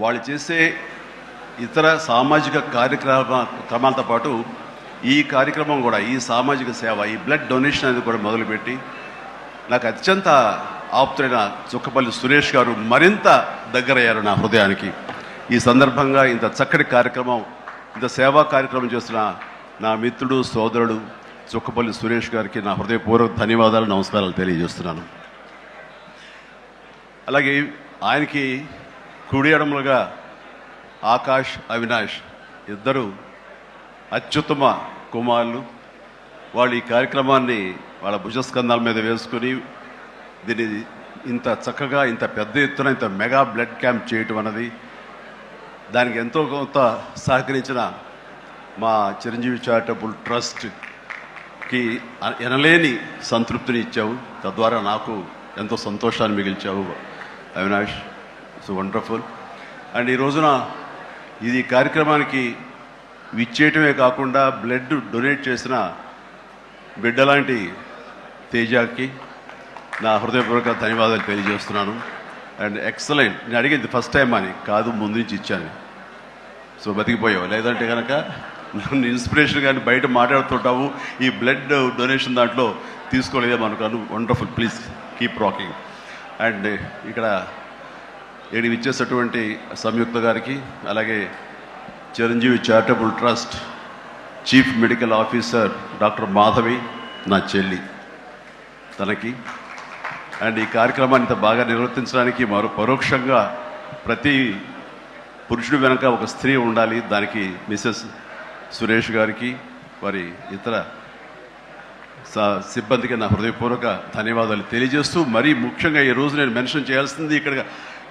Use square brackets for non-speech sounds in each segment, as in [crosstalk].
వాళ్ళు చేసే ఇతర సామాజిక కార్యక్రమ క్రమాలతో పాటు ఈ కార్యక్రమం కూడా ఈ సామాజిక సేవ ఈ బ్లడ్ డొనేషన్ అనేది కూడా మొదలుపెట్టి నాకు అత్యంత ఆప్తుడైన చుక్కపల్లి సురేష్ గారు మరింత దగ్గరయ్యారు నా హృదయానికి. ఈ సందర్భంగా ఇంత చక్కటి కార్యక్రమం ఇంత సేవా కార్యక్రమం చేస్తున్న నా మిత్రుడు సోదరుడు చుక్కపల్లి సురేష్ గారికి నా హృదయపూర్వక ధన్యవాదాలు నమస్కారాలు తెలియజేస్తున్నాను. అలాగే ఆయనకి కుడి ఎడమలుగా ఆకాష్ అవినాష్ ఇద్దరు అత్యుత్తమ కుమారులు. వాళ్ళు ఈ కార్యక్రమాన్ని వాళ్ళ భుజస్కంధాల మీద వేసుకుని దీన్ని ఇంత చక్కగా ఇంత పెద్ద ఎత్తున ఇంత మెగా బ్లడ్ క్యాంప్ చేయటం అన్నది దానికి ఎంతో కొంత సహకరించిన మా చిరంజీవి చారిటబుల్ ట్రస్ట్కి ఎనలేని సంతృప్తిని ఇచ్చావు. తద్వారా నాకు ఎంతో సంతోషాన్ని మిగిల్చావు అవినాష్. సో వండర్ఫుల్ అండ్ ఈ రోజున ఇది కార్యక్రమానికి విచ్చేయటమే కాకుండా బ్లడ్ డొనేట్ చేసిన బిడ్డలాంటి తేజాకి నా హృదయపూర్వక ధన్యవాదాలు తెలియజేస్తున్నాను. అండ్ ఎక్సలెంట్ నేను అడిగింది ఫస్ట్ టైం అని. కాదు ముందు నుంచి ఇచ్చాను. సో బతికిపోయావు. లేదంటే కనుక నన్ను ఇన్స్పిరేషన్ కానీ బయట మాట్లాడుతుంటావు. ఈ బ్లడ్ డొనేషన్ దాంట్లో తీసుకోలేదేమో అనుకోను. Wonderful please keep rocking and ఇక్కడ ఇక్కడ ఇచ్చేసినటువంటి సంయుక్త గారికి అలాగే Chiranjeevi charitable trust chief medical officer doctor Madhavi నా చెల్లి తనకి. అండ్ ఈ కార్యక్రమాన్ని ఇంత బాగా నిర్వర్తించడానికి మరో పరోక్షంగా ప్రతి పురుషుడు వెనక ఒక స్త్రీ ఉండాలి దానికి మిసెస్ సురేష్ గారికి వారి ఇతర సిబ్బందికి నా హృదయపూర్వక ధన్యవాదాలు తెలియజేస్తూ మరీ ముఖ్యంగా ఈ రోజు నేను మెన్షన్ చేయాల్సింది ఇక్కడ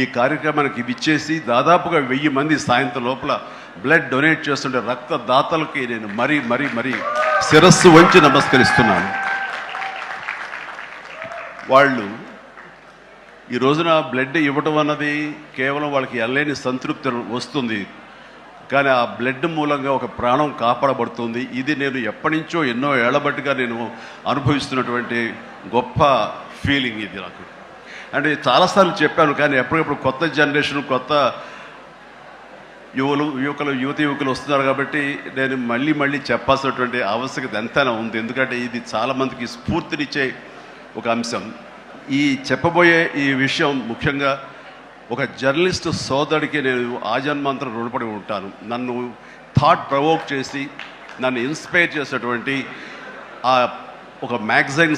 ఈ కార్యక్రమానికి ఇచ్చేసి దాదాపుగా వెయ్యి మంది సాయంత్రం లోపల బ్లడ్ డొనేట్ చేస్తుంటే రక్తదాతలకి నేను మరీ మరీ మరీ శిరస్సు వంచి నమస్కరిస్తున్నాను. వాళ్ళు ఈ రోజున బ్లడ్ ఇవ్వటం అన్నది కేవలం వాళ్ళకి ఎల్లేని సంతృప్తి వస్తుంది. కానీ ఆ బ్లడ్ మూలంగా ఒక ప్రాణం కాపాడబడుతుంది. ఇది నేను ఎప్పటి నుంచో ఎన్నో ఏళ్ళబట్టిగా నేను అనుభవిస్తున్నటువంటి గొప్ప ఫీలింగ్ ఇది నాకు. అంటే చాలాసార్లు చెప్పాను కానీ ఎప్పటికప్పుడు కొత్త జనరేషన్ కొత్త యువలు యువకులు యువతి యువకులు వస్తున్నారు కాబట్టి నేను మళ్ళీ మళ్ళీ చెప్పాల్సినటువంటి ఆవశ్యకత ఎంతైనా ఉంది. ఎందుకంటే ఇది చాలామందికి స్ఫూర్తినిచ్చే ఒక అంశం. ఈ చెప్పబోయే ఈ విషయం ముఖ్యంగా ఒక జర్నలిస్ట్ సోదరుడికి నేను ఆజన్మాంతరం రుణపడి ఉంటాను. నన్ను థాట్ ప్రవోక్ చేసి నన్ను ఇన్స్పైర్ చేసినటువంటి ఆ ఒక మ్యాగజైన్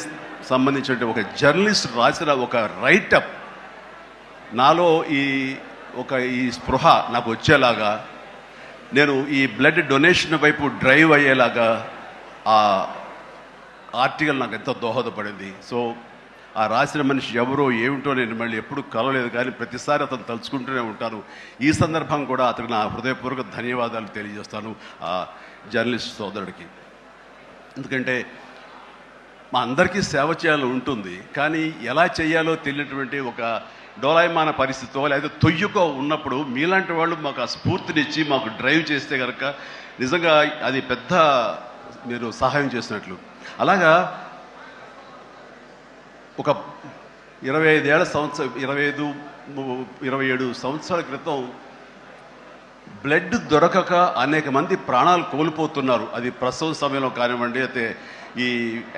సంబంధించిన ఒక జర్నలిస్ట్ రాసిన ఒక రైటప్ నాలో ఈ ఒక ఈ స్పృహ నాకు వచ్చేలాగా నేను ఈ బ్లడ్ డొనేషన్ వైపు డ్రైవ్ అయ్యేలాగా ఆ ఆర్టికల్ నాకు ఎంతో దోహదపడింది. సో ఆ రాసిన మనిషి ఎవరో ఏమిటో నేను మళ్ళీ ఎప్పుడు కలవలేదు కానీ ప్రతిసారి అతను తలుచుకుంటూనే ఉంటాను ఈ సందర్భం కూడా అతనికి నా హృదయపూర్వక ధన్యవాదాలు తెలియజేస్తాను ఆ జర్నలిస్ట్ సోదరుడికి. ఎందుకంటే మా అందరికీ సేవ చేయాలని ఉంటుంది కానీ ఎలా చేయాలో తెలియనటువంటి ఒక డోలాయమాన పరిస్థితితో లేదా తొయ్యుకో ఉన్నప్పుడు మీలాంటి వాళ్ళు మాకు ఆ స్ఫూర్తినిచ్చి మాకు డ్రైవ్ చేస్తే కనుక నిజంగా అది పెద్ద మీరు సహాయం చేసినట్లు. అలాగా ఒక ఇరవై ఐదేళ్ళ సంవత్సరం ఇరవై ఐదు ఇరవై ఏడు సంవత్సరాల క్రితం బ్లడ్ దొరకక అనేక మంది ప్రాణాలు కోల్పోతున్నారు. అది ప్రసవ సమయంలో కానివ్వండి అయితే ఈ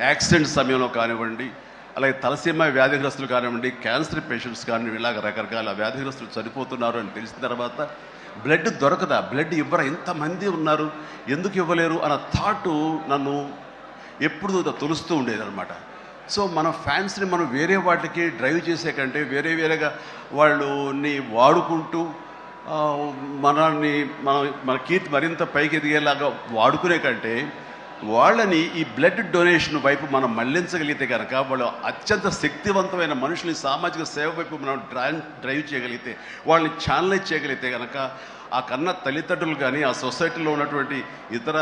యాక్సిడెంట్ సమయంలో కానివ్వండి అలాగే తలసీమ వ్యాధిగ్రస్తులు కానివ్వండి క్యాన్సర్ పేషెంట్స్ కానివ్వండి ఇలాగ రకరకాల వ్యాధిగ్రస్తులు చనిపోతున్నారు అని తెలిసిన తర్వాత బ్లడ్ దొరకదా? బ్లడ్ ఇవ్వరా? ఇంతమంది ఉన్నారు ఎందుకు ఇవ్వలేరు? అన్న థాటు నన్ను ఎప్పుడు తొలుస్తూ ఉండేదన్నమాట. సో మన ఫ్యాన్స్ని మనం వేరే వాటికి డ్రైవ్ చేసే కంటే వేరే వేరేగా వాళ్ళని వాడుకుంటూ మనల్ని మన మన కీర్తి మరింత పైకి ఎదిగేలాగా వాడుకునే కంటే వాళ్ళని ఈ బ్లడ్ డొనేషన్ వైపు మనం మళ్ళించగలిగితే కనుక వాళ్ళు అత్యంత శక్తివంతమైన మనుషుల్ని సామాజిక సేవ వైపు మనం డ్రా డ్రైవ్ చేయగలిగితే వాళ్ళని ఛానలైజ్ చేయగలిగితే కనుక ఆ కన్న తల్లిదండ్రులు కానీ ఆ సొసైటీలో ఉన్నటువంటి ఇతర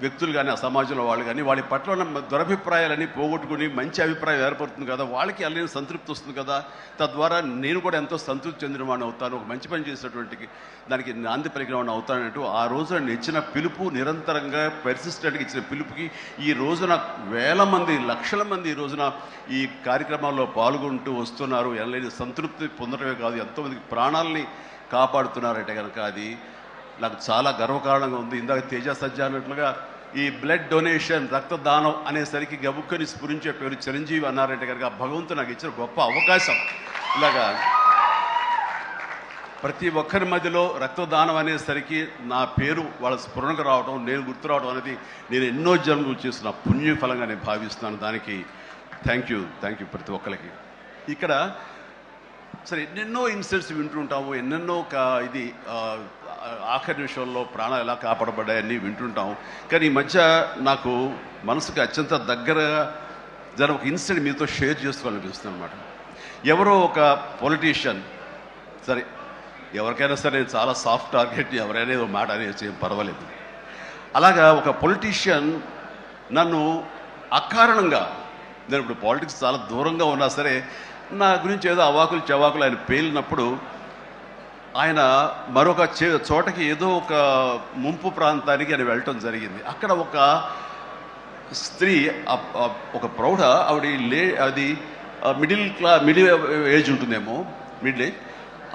వ్యక్తులు కానీ ఆ సమాజంలో వాళ్ళు కానీ వాళ్ళ పట్ల ఉన్న దురభిప్రాయాలన్నీ పోగొట్టుకుని మంచి అభిప్రాయం ఏర్పడుతుంది కదా వాళ్ళకి అలానే సంతృప్తి వస్తుంది కదా. తద్వారా నేను కూడా ఎంతో సంతృప్తి చెందిన వాడిని అవుతాను ఒక మంచి పని చేసినటువంటి దానికి నాంది పలికిన వాడిని అవుతానంటూ ఆ రోజు నేను ఇచ్చిన పిలుపు నిరంతరంగా పెర్సిస్టెంట్గా ఇచ్చిన పిలుపుకి ఈ రోజున వేల మంది లక్షల మంది ఈ రోజున ఈ కార్యక్రమాల్లో పాల్గొంటూ వస్తున్నారు. ఎనలేని సంతృప్తి పొందడమే కాదు ఎంతోమందికి ప్రాణాలని కాపాడుతున్నారంటే కనుక అది. నాకు చాలా గర్వకారణంగా ఉంది. ఇందాక తేజ సజ్జ అన్నట్లుగా ఈ బ్లడ్ డొనేషన్ రక్తదానం అనేసరికి గబుక్కని స్ఫురించే పేరు చిరంజీవి అన్నారంటే కనుక భగవంతుడు నాకు ఇచ్చిన గొప్ప అవకాశం. ఇలాగా ప్రతి ఒక్కరి మధ్యలో రక్తదానం అనేసరికి నా పేరు వాళ్ళ స్ఫురణకు రావడం నేను గుర్తు రావడం అనేది నేను ఎన్నో జన్మలు చేసిన పుణ్యఫలంగా నేను భావిస్తున్నాను. దానికి థ్యాంక్ యూ థ్యాంక్ యూ ప్రతి ఒక్కరికి. ఇక్కడ సరే ఎన్నెన్నో ఇన్సిడెంట్స్ వింటుంటాము ఎన్నెన్నో కా ఇది ఆఖరి నిమిషంలో ప్రాణాలు ఎలా కాపాడబడ్డాయని వింటుంటాం. కానీ ఈ మధ్య నాకు మనసుకు అత్యంత దగ్గరగా జర ఒక ఇన్సిడెంట్ మీతో షేర్ చేసుకోవాలనిపిస్తుంది అనమాట ఎవరో ఒక పొలిటీషియన్ సరే ఎవరికైనా సరే నేను చాలా సాఫ్ట్ టార్గెట్ ఎవరైనా ఏదో మాట అనేది ఏం పర్వాలేదు. అలాగా ఒక పొలిటీషియన్ నన్ను అకారణంగా నేను ఇప్పుడు పాలిటిక్స్ చాలా దూరంగా ఉన్నా సరే నా గురించి ఏదో అవాకులు చవాకులు ఆయన పేలినప్పుడు ఆయన మరొక చే- చోటకి ఏదో ఒక ముంపు ప్రాంతానికి ఆయన వెళ్ళటం జరిగింది. అక్కడ ఒక స్త్రీ ఒక ప్రౌఢ ఆవిడ లే అది మిడిల్ క్లా మిడిల్ ఏజ్ ఉంటుందేమో మిడిల్ ఏజ్.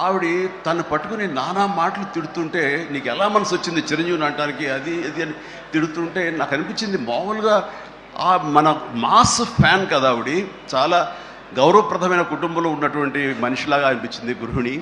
ఆవిడ తను పట్టుకుని నానా మాటలు తిడుతుంటే నీకు ఎలా మనసు వచ్చింది చిరంజీవిని అంటానికి అది ఇది అని తిడుతుంటే నాకు అనిపించింది మామూలుగా ఆ మన మాస్ ఫ్యాన్ కదా ఆవిడ. చాలా గౌరవప్రదమైన కుటుంబంలో ఉన్నటువంటి మనిషిలాగా అనిపించింది గృహిణి.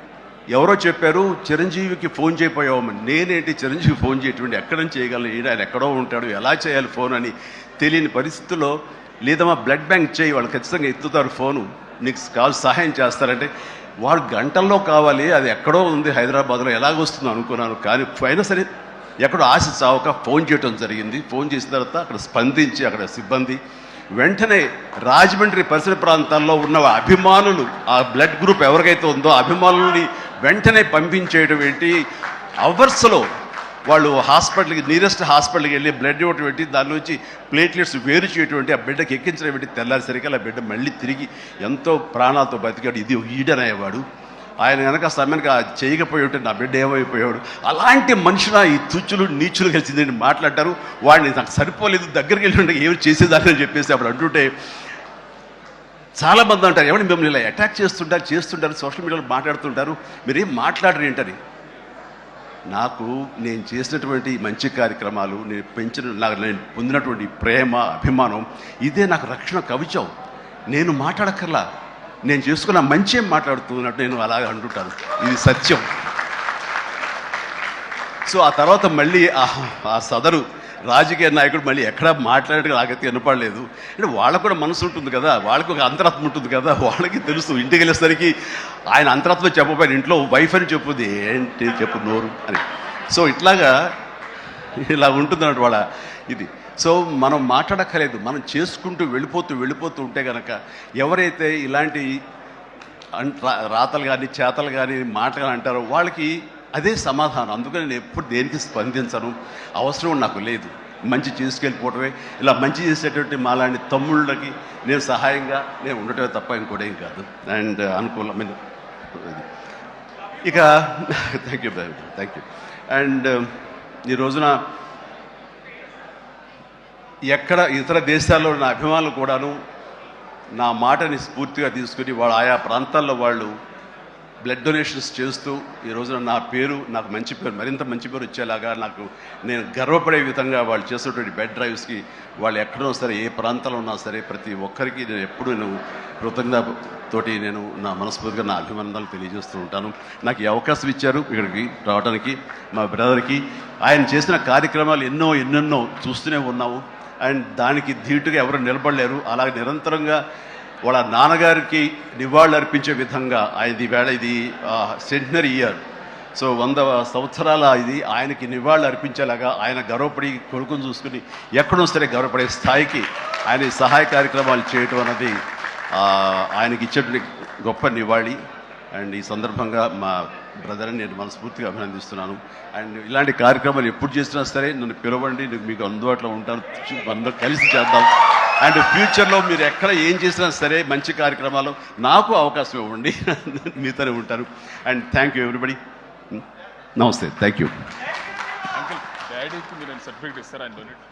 ఎవరో చెప్పారు చిరంజీవికి ఫోన్ చేయపోయావమ్మని నేనేంటి చిరంజీవి ఫోన్ చేయటువంటి ఎక్కడ నుంచి చేయగలను? ఈయన ఆయన ఎక్కడో ఉంటాడు. ఎలా చేయాలి ఫోన్ అని తెలియని పరిస్థితుల్లో లేదమ్మా బ్లడ్ బ్యాంక్ చేయి వాళ్ళు ఖచ్చితంగా ఎత్తుతారు ఫోను. నీకు కాల్ సహాయం చేస్తారంటే వాళ్ళు గంటల్లో కావాలి అది ఎక్కడో ఉంది హైదరాబాద్లో ఎలాగొస్తుందో అనుకున్నాను. కానీ అయినా సరే ఎక్కడో ఆశ చావక ఫోన్ చేయటం జరిగింది. ఫోన్ చేసిన తర్వాత అక్కడ స్పందించి అక్కడ సిబ్బంది వెంటనే రాజమండ్రి పరిసర ప్రాంతాల్లో ఉన్న అభిమానులు ఆ బ్లడ్ గ్రూప్ ఎవరికైతే ఉందో అభిమానుల్ని వెంటనే పంపించేయడం ఏంటి? అవర్స్లో వాళ్ళు హాస్పిటల్కి నియరెస్ట్ హాస్పిటల్కి వెళ్ళి బ్లడ్ ఇవ్వటం ఏంటి దాని నుంచి ప్లేట్లెట్స్ వేరు చేయటువంటి ఆ బిడ్డకి ఎక్కించడం ఏంటి? తెల్లారిసరికి ఆ బిడ్డ మళ్ళీ తిరిగి ఎంతో ప్రాణాలతో బతికాడు. ఇది ఈడనయ్యేవాడు ఆయన కనుక సమయానికి చేయకపోయి ఉంటే నా బిడ్డ ఏమైపోయాడు అలాంటి మనుషుల ఈ తుచ్చులు నీచులు కలిసిందని మాట్లాడతారు. వాడిని నాకు సరిపోలేదు దగ్గరికి వెళ్ళి ఏమి చేసేదాన్ని అని చెప్పేసి అప్పుడు అంటుంటే చాలా మంది అంటారు ఎవరిని మిమ్మల్ని ఇలా అటాక్ చేస్తుంటారు చేస్తుంటారు సోషల్ మీడియాలో మాట్లాడుతుంటారు మీరేం మాట్లాడరు ఏంటని? నాకు నేను చేసినటువంటి మంచి కార్యక్రమాలు నేను పెంచిన నాకు నేను పొందినటువంటి ప్రేమ అభిమానం ఇదే నాకు రక్షణ కవచం. నేను మాట్లాడక్కర్లా. నేను చేసుకున్న మంచి ఏం మాట్లాడుతున్నట్టు నేను అలాగే అంటుంటాను. ఇది సత్యం. సో ఆ తర్వాత మళ్ళీ ఆ సదరు రాజకీయ నాయకుడు మళ్ళీ ఎక్కడ మాట్లాడేట్టుగా నాకైతే వినపడలేదు అంటే వాళ్ళకు కూడా మనసు ఉంటుంది కదా వాళ్ళకు ఒక అంతరాత్మ ఉంటుంది కదా వాళ్ళకి తెలుసు. ఇంటికి వెళ్ళేసరికి ఆయన అంతరాత్మ చెప్పబోయిన ఇంట్లో వైఫ్ అని చెప్పుది. ఏంటి చెప్పు నోరు అని. సో ఇట్లాగా ఇలా ఉంటుంది అన్నట్టు వాళ్ళ ఇది. సో మనం మాట్లాడక్కర్లేదు. మనం చేసుకుంటూ వెళ్ళిపోతూ వెళ్ళిపోతూ ఉంటే కనుక ఎవరైతే ఇలాంటి అంట రా- రాతలు కానీ చేతలు కానీ మాటలు అంటారో వాళ్ళకి అదే సమాధానం. అందుకని నేను ఎప్పుడు దేనికి స్పందించను? అవసరం నాకు లేదు. మంచి చేసుకెళ్ళిపోవటమే ఇలా మంచి చేసేటువంటి మాలాంటి తమ్ముళ్ళకి నేను సహాయంగా నేను ఉండటమే తప్ప ఇంకోటేం కాదు. అండ్ అనుకూలమైన ఇక thank you thank you and ఈ రోజున ఎక్కడ ఇతర దేశాల్లో ఉన్న అభిమానులు కూడాను నా మాటని స్ఫూర్తిగా తీసుకుని వాళ్ళు ఆయా ప్రాంతాల్లో వాళ్ళు బ్లడ్ డొనేషన్స్ చేస్తూ ఈ రోజున నా పేరు నాకు మంచి పేరు మరింత మంచి పేరు వచ్చేలాగా నాకు నేను గర్వపడే విధంగా వాళ్ళు చేసేటువంటి బెడ్ డ్రైవ్స్కి వాళ్ళు ఎక్కడో సరే ఏ ప్రాంతంలో ఉన్నా సరే ప్రతి ఒక్కరికి నేను ఎప్పుడూ నేను కృతజ్ఞతతోటి నేను నా మనస్ఫూర్తిగా నా అభినందనలు తెలియజేస్తూ ఉంటాను. నాకు ఈ అవకాశం ఇచ్చారు ఇక్కడికి రావడానికి మా బ్రదర్కి. ఆయన చేసిన కార్యక్రమాలు ఎన్నో ఎన్నెన్నో చూస్తూనే ఉన్నాము. అండ్ దానికి ధీటుగా ఎవరు నిలబడలేరు. అలాగే నిరంతరంగా వాళ్ళ నాన్నగారికి నివాళులు అర్పించే విధంగా ఆయన వేళ ఇది సెంటనరీ ఇయర్ సో వంద సంవత్సరాల ఇది ఆయనకి నివాళులు అర్పించేలాగా ఆయన గర్వపడి కొడుకును చూసుకుని ఎక్కడో సరే గర్వపడే స్థాయికి ఆయన సహాయ కార్యక్రమాలు చేయటం అన్నది ఆయనకి ఇచ్చేటువంటి గొప్ప నివాళి. అండ్ ఈ సందర్భంగా మా బ్రదర్ని నేను మనస్ఫూర్తిగా అభినందిస్తున్నాను. అండ్ ఇలాంటి కార్యక్రమాలు ఎప్పుడు చేసినా సరే నన్ను పిలవండి నేను మీకు అందుబాటులో ఉంటాను అందరూ కలిసి చేద్దాం. అండ్ ఫ్యూచర్లో మీరు ఎక్కడ ఏం చేసినా సరే మంచి కార్యక్రమాలు నాకు అవకాశం ఇవ్వండి [laughs] మీతోనే ఉంటారు అండ్ థ్యాంక్ యూ ఎవ్రీబడి. నమస్తే థ్యాంక్ యూ. అంకుల్ డాడీకి మీరు సర్టిఫికేట్ ఇస్తారా ఆయన డొనేట్